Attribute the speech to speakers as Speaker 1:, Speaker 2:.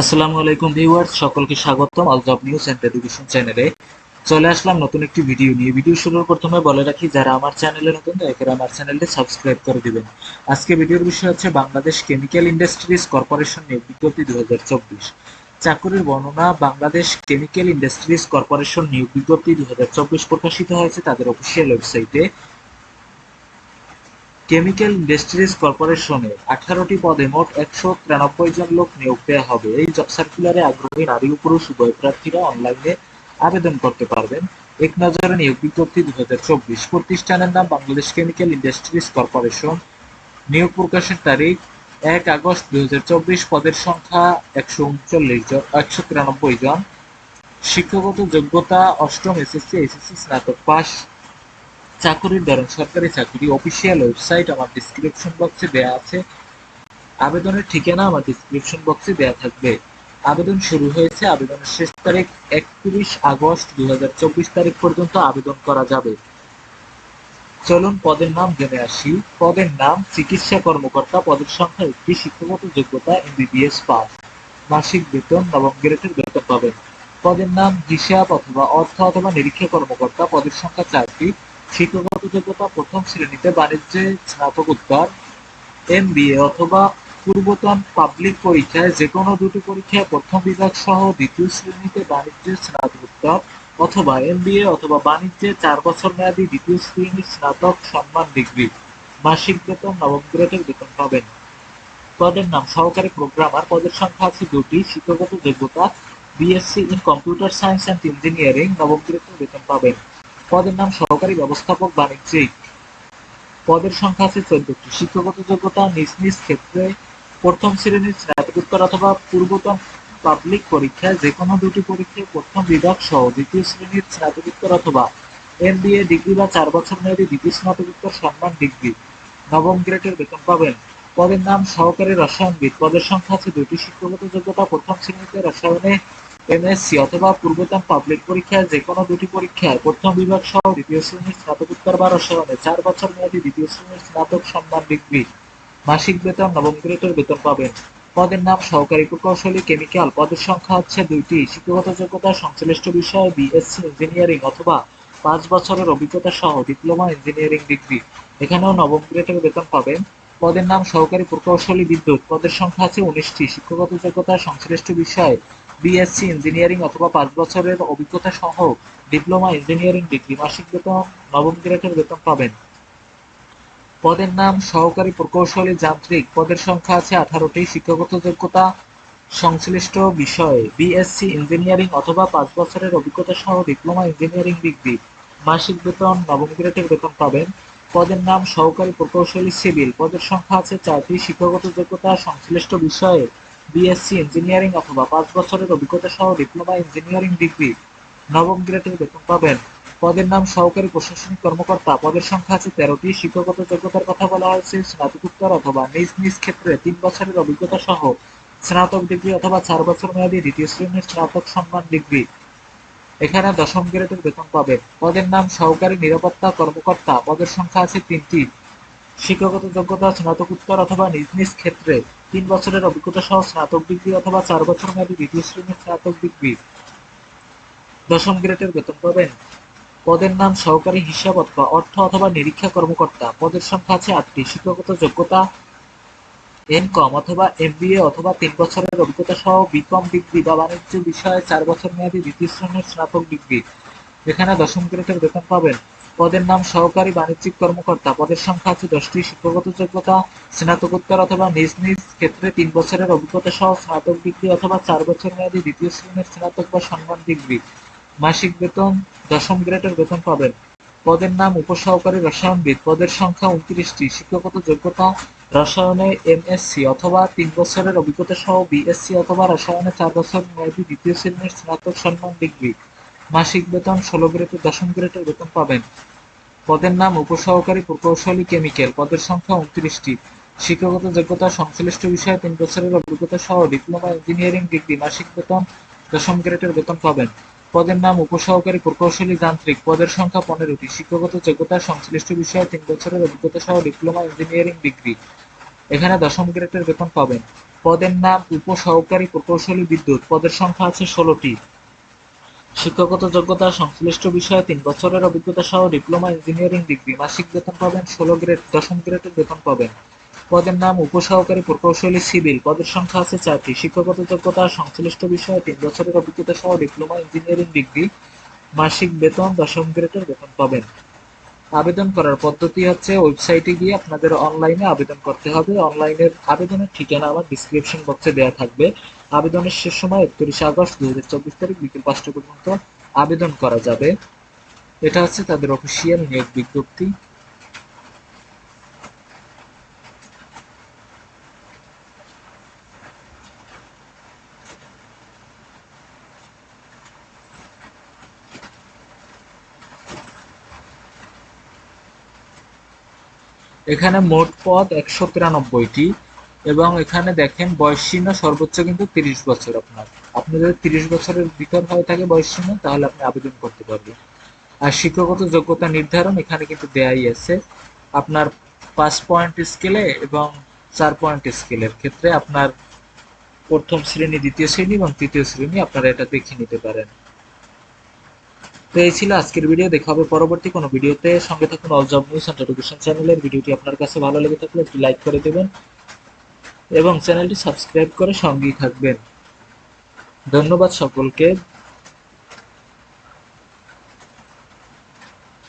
Speaker 1: আসসালামু আলাইকুম ভিউয়ার্স, সকলকে স্বাগতম all job news and education চ্যানেলে। চলে আসলাম নতুন একটি ভিডিও নিয়ে। ভিডিও শুরুর প্রথমে বলে রাখি, যারা আমার চ্যানেলে নতুন, দয়া করে আমার চ্যানেলটি সাবস্ক্রাইব করে দিবেন। আজকে ভিডিওর বিষয় হচ্ছে বাংলাদেশ কেমিক্যাল ইন্ডাস্ট্রিজ কর্পোরেশন নিয়োগ বিজ্ঞপ্তি দু চাকুরির বর্ণনা, বাংলাদেশ কেমিক্যাল ইন্ডাস্ট্রিজ কর্পোরেশন নিয়োগ বিজ্ঞপ্তি দু হাজার চব্বিশ প্রকাশিত হয়েছে তাদের অফিসিয়াল ওয়েবসাইটে। কেমিক্যাল ইন্ডাস্ট্রিজ কর্পোরেশনে আঠারোটি পদে মোট একশো তিরানব্বই জন লোক নিয়োগ দেওয়া হবে। এই জব সার্কুলারে আগ্রহী নারী ও পুরুষ, উভয় প্রার্থীরা অনলাইনে আবেদন করতে পারবেন। এক নজরে নিয়োগ বিজ্ঞপ্তি দু চব্বিশ প্রতিষ্ঠানের নাম বাংলাদেশ কেমিক্যাল ইন্ডাস্ট্রিজ কর্পোরেশন। নিয়োগ প্রকাশের তারিখ এক আগস্ট দুই হাজার চব্বিশ, পদের সংখ্যা একশো উনচল্লিশ জন, একশো তিরানব্বই জন। শিক্ষাগত যোগ্যতা অষ্টম এসএসসি এসএসসি স্নাতক পাস চাকুরির ধরন সরকারি চাকরি অফিসিয়াল ওয়েবসাইট আমার ডিসক্রিপশন বক্সে দেয়া আছে। আবেদনের ঠিকানা আমার ডিসক্রিপশন বক্সে দেয়া থাকবে। আবেদন শুরু হয়েছে আবেদনের শেষ তারিখ একত্রিশ আগস্ট দুই তারিখ পর্যন্ত আবেদন করা যাবে। চলুন পদের নাম জেনে আসি। পদের নাম চিকিৎসা কর্মকর্তা, পদের সংখ্যা একটি, শিক্ষাগত যোগ্যতা এমবিবিএস পাস। মাসিক বেতন, নবম গ্রেডের বেতন পাবেন। পদের নাম হিসাব অথবা অর্থ অথবা নিরীক্ষা কর্মকর্তা, পদের সংখ্যা চারটি। শিক্ষাগত যোগ্যতা প্রথম শ্রেণীতে বাণিজ্যে স্নাতকোত্তর এম অথবা পূর্বতন পাবলিক পরীক্ষায় যে কোনো দুটি পরীক্ষায় প্রথম বিভাগ সহ দ্বিতীয় শ্রেণীতে বাণিজ্যে স্নাতকোত্তর অথবা এম অথবা বাণিজ্যে চার বছর মেয়াদী দ্বিতীয় শ্রেণির স্নাতক সম্মান ডিগ্রি, মাসিক বেতন, নবম গ্রেডের বেতন পাবেন। পদের নাম সহকারী প্রোগ্রামার। পদের সংখ্যা আছে দুটি, শিক্ষাগত যোগ্যতা, BSc in computer science and engineering, নবম গ্রেডের বেতন পাবেন। পদের নাম সহকারী ব্যবস্থাপক বাণিজ্যিক। পদের সংখ্যা আছে চোদ্দটি। শিক্ষাগত যোগ্যতা নিজ নিজ ক্ষেত্রে প্রথম শ্রেণির স্নাতকোত্তর অথবা পূর্বতন পাবলিক পরীক্ষায় যে কোনো দুটি পরীক্ষায় প্রথম বিভাগ সহ দ্বিতীয় শ্রেণির স্নাতকোত্তর অথবা এম ডিগ্রি বা চার বছর মেয়াদী দ্বিতীয় স্নাতকোত্তর সম্মান ডিগ্রি। নবম গ্রেডের বেতন পাবেন। পদের নাম সহকারী রসায়নবিদ। পদের সংখ্যা আছে দুটি শিক্ষাগত যোগ্যতা প্রথম শ্রেণীতে রসায়নে এমএসসি অথবা পূর্বতন পাবলিক পরীক্ষায় যে কোনো দুটি পরীক্ষায় প্রথম বিভাগ সহ দ্বিতীয় শ্রেণির স্নাতকোত্তর বা রসায়নে চার বছর মেয়াদী দ্বিতীয় শ্রেণির স্নাতক সম্মান ডিগ্রি, মাসিক বেতন, নবম গ্রেডের বেতন পাবেন। পদের নাম সহকারী প্রকৌশলী, কেমিক্যাল। পদের সংখ্যা হচ্ছে দুইটি। শিক্ষাগত যোগ্যতা, সংশ্লিষ্ট বিষয়ে বিএসসি ইঞ্জিনিয়ারিং অথবা পাঁচ বছরের অভিজ্ঞতা সহ ডিপ্লোমা ইঞ্জিনিয়ারিং ডিগ্রি। এখানেও নবম গ্রেডের বেতন পাবেন। পদের নাম সহকারী প্রকৌশলী বিদ্যুৎ। পদের সংখ্যা আছে উনিশটি। শিক্ষাগত যোগ্যতা, সংশ্লিষ্ট বিষয়ে বিএসসি ইঞ্জিনিয়ারিং অথবা পাঁচ বছরের অভিজ্ঞতা সহ ডিপ্লোমা ইঞ্জিনিয়ারিং ডিগ্রি, মাসিক বেতন, নবম গ্রেডের বেতন পাবেন। পদের নাম সহকারী প্রকৌশলী যান্ত্রিক। পদের সংখ্যা আছে আঠারোটি। শিক্ষাগত যোগ্যতা সংশ্লিষ্ট বিষয়ে। বিএসসি ইঞ্জিনিয়ারিং অথবা পাঁচ বছরের অভিজ্ঞতা সহ ডিপ্লোমা ইঞ্জিনিয়ারিং ডিগ্রি, মাসিক বেতন, নবম গ্রেডের বেতন পাবেন। পদের নাম সহকারী প্রকৌশলী সিভিল। পদের সংখ্যা আছে চারটি। শিক্ষাগত যোগ্যতা সংশ্লিষ্ট বিষয়ে বিএসসি ইঞ্জিনিয়ারিং অথবা পাঁচ বছরের অভিজ্ঞতা সহ ডিপ্লোমা ইঞ্জিনিয়ারিং ডিগ্রি নবম গ্রেডের বেতন পাবেন। পদের নাম সহকারী প্রশাসনিক কর্মকর্তা। পদের সংখ্যা আছে তেরোটি। শিক্ষাগত যোগ্যতার কথা বলা হয়েছে স্নাতকোত্তর অথবা নিজ নিজ ক্ষেত্রে তিন বছরের অভিজ্ঞতা সহ স্নাতক ডিগ্রি অথবা চার বছর মেয়াদী দ্বিতীয় শ্রেণির স্নাতক সম্মান ডিগ্রি এখানে দশম গ্রেডের বেতন পাবেন। পদের নাম সহকারী নিরাপত্তা কর্মকর্তা। পদের সংখ্যা আছে তিনটি। শিক্ষাগত যোগ্যতা স্নাতকোত্তর অথবা নিজ নিজ ক্ষেত্রে তিন বছরের অভিজ্ঞতা সহ স্নাতক ডিগ্রি অথবা চার বছর মেয়াদী দ্বিতীয় শ্রেণির স্নাতক ডিগ্রি। দশম গ্রেডের বেতন পাবেন। পদের নাম সহকারী হিসাব অথবা অর্থ অথবা নিরীক্ষা কর্মকর্তা। পদের সংখ্যা আছে আটটি। শিক্ষাগত যোগ্যতা এম কম অথবা এমবিএ অথবা তিন বছরের অভিজ্ঞতা সহ বিকম ডিগ্রি বা বাণিজ্য বিষয়ে চার বছর মেয়াদী দ্বিতীয় শ্রেণির স্নাতক ডিগ্রি। এখানে দশম গ্রেডের বেতন পাবেন। পদের নাম সহকারী বাণিজ্যিক কর্মকর্তা। পদের সংখ্যা আছে দশটি। শিক্ষাগত যোগ্যতা, স্নাতকোত্তর অথবা নিজ নিজ ক্ষেত্রে তিন বছরের অভিজ্ঞতা সহ স্নাতক ডিগ্রি অথবা চার বছর মেয়াদী দ্বিতীয় শ্রেণির স্নাতক বা সম্মান ডিগ্রি। মাসিক বেতন, দশম গ্রেডের বেতন পাবেন। পদের নাম উপসহকারী রসায়নবিদ। পদের সংখ্যা উনত্রিশটি। শিক্ষাগত যোগ্যতা, রসায়নে এমএসসি অথবা তিন বছরের অভিজ্ঞতা সহ বিএসসি অথবা রসায়নে চার বছর মেয়াদী দ্বিতীয় শ্রেণির স্নাতক সম্মান ডিগ্রি। মাসিক বেতন, ষোলো গ্রেডের দশম গ্রেডের বেতন পাবেন। পদের নাম উপসহকারী প্রকৌশলী কেমিক্যাল। পদের সংখ্যা উনত্রিশটি। শিক্ষাগত যোগ্যতা সংশ্লিষ্ট বিষয়ে তিন বছরের অভিজ্ঞতা সহ ডিপ্লোমা ইঞ্জিনিয়ারিং ডিগ্রি, মাসিক বেতন, দশম গ্রেডের বেতন পাবেন। পদের নাম উপসহকারী প্রকৌশলী যান্ত্রিক। পদের সংখ্যা পনেরোটি। শিক্ষাগত যোগ্যতা সংশ্লিষ্ট বিষয়ে তিন বছরের অভিজ্ঞতা সহ ডিপ্লোমা ইঞ্জিনিয়ারিং ডিগ্রি। এখানে দশম গ্রেডের বেতন পাবেন। পদের নাম উপসহকারী প্রকৌশলী বিদ্যুৎ। পদের সংখ্যা আছে ষোলোটি। শিক্ষাগত যোগ্যতা সংশ্লিষ্ট বিষয়ে তিন বছরের অভিজ্ঞতা সহ ডিপ্লোমা, ইঞ্জিনিয়ারিং ডিগ্রি, মাসিক বেতন পাবেন, ষোলো গ্রেড, দশম গ্রেডের বেতন পাবেন। পদের নাম উপসহকারী প্রকৌশলী সিভিল। পদের সংখ্যা আছে চারটি। শিক্ষাগত যোগ্যতা সংশ্লিষ্ট বিষয়ে তিন বছরের অভিজ্ঞতা সহ ডিপ্লোমা, ইঞ্জিনিয়ারিং ডিগ্রি, মাসিক বেতন, দশম গ্রেডের বেতন পাবেন। আবেদন করার পদ্ধতি হচ্ছে ওয়েবসাইটে গিয়ে আপনাদের অনলাইনে আবেদন করতে হবে। অনলাইনের আবেদনের ঠিকানা আমার ডিসক্রিপশন বক্সে দেওয়া থাকবে। আবেদনের শেষ সময় একত্রিশে আগস্ট দুই হাজার চব্বিশ তারিখ বিকেল পাঁচটা পর্যন্ত আবেদন করা যাবে। এটা হচ্ছে তাদের অফিসিয়াল নিয়োগ বিজ্ঞপ্তি। এখানে মোট পদ একশো তিরানব্বইটি। এবং এখানে দেখেন বয়সসীমা সর্বোচ্চ কিন্তু তিরিশ বছর আপনার। আপনি যদি তিরিশ বছরের ভিতর হয়ে থাকে বয়সসীমা তাহলে আপনি আবেদন করতে পারবেন। আর শিক্ষাগত যোগ্যতা নির্ধারণ এখানে কিন্তু দেয়াই আছে। আপনার পাঁচ পয়েন্ট স্কেলে এবং চার পয়েন্ট স্কেলের ক্ষেত্রে আপনার প্রথম শ্রেণি, দ্বিতীয় শ্রেণি এবং তৃতীয় শ্রেণি আপনারা এটা দেখে নিতে পারেন। তো এই ছিল আজকের ভিডিও। দেখা হবে পরবর্তী কোনো ভিডিওতে। সঙ্গে থাকুন all job news and education চ্যানেলের। ভিডিওটি আপনার কাছে ভালো লেগে থাকলে একটি লাইক করে দেবেন। এবং চ্যানেলটি সাবস্ক্রাইব করে সঙ্গী থাকবেন। ধন্যবাদ সকলকে।